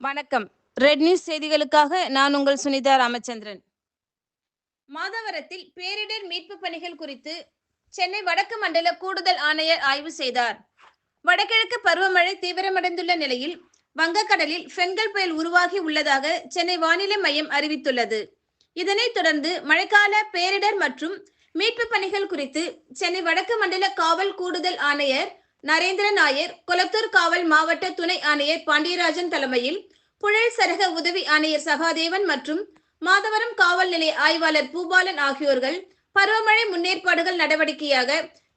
வணக்கம். Red news செய்திகளுக்காக நான் உங்கள் சுனிதா ராமச்சந்திரன். மாதவரத்தில் பேரிடர் மீட்பு பணிகள் குறித்து சென்னை வடக்கு மண்டல கூடுதல் ஆணையர் ஆய்வு செய்தார். வடகிழக்கு பருவமழை தீவிரமடைந்துள்ள நிலையில் வங்கக்கடலில் பெண்கள் புயல் உருவாகி உள்ளதாக சென்னை வானிலை மையம் அறிவித்துள்ளது. இதனைத் தொடர்ந்து மழைக்கால பேரிடர் மற்றும் மீட்பு பணிகள் குறித்து சென்னை வடக்கு மண்டல காவல் கூடுதல் ஆணையர் நரேந்திர நாயர் கொளத்தூர் காவல் மாவட்ட துணை ஆணையர் பாண்டியராஜன் தலைமையில் புழல் சரக உதவி ஆணையர் சகாதேவன் மற்றும் மாதவரம் காவல் நிலைய ஆய்வாளர் பூபாலன் ஆகியோர்கள் பருவமழை முன்னேற்பாடுகள் நடவடிக்கையாக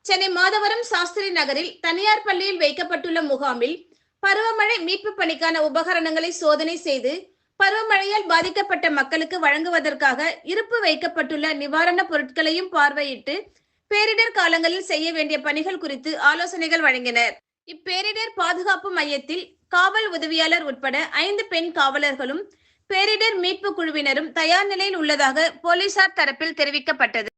சென்னை மாதவரம் சாஸ்திரி நகரில் தனியார் பள்ளியில் வைக்கப்பட்டுள்ள முகாமில் பருவமழை மீட்பு பணிக்கான உபகரணங்களை சோதனை செய்து பருவமழையால் பாதிக்கப்பட்ட மக்களுக்கு வழங்குவதற்காக இருப்பு வைக்கப்பட்டுள்ள நிவாரணப் பொருட்களையும் பார்வையிட்டு பேரிடர் காலங்களில் செய்ய வேண்டிய பணிகள் குறித்து ஆலோசனைகள் வழங்கினர். இப்பேரிடர் பாதுகாப்பு மையத்தில் காவல் உதவியாளர் உட்பட ஐந்து பெண் காவலர்களும் பேரிடர் மீட்பு குழுவினரும் தயார் நிலையில் உள்ளதாக போலீசார் தரப்பில் தெரிவிக்கப்பட்டது.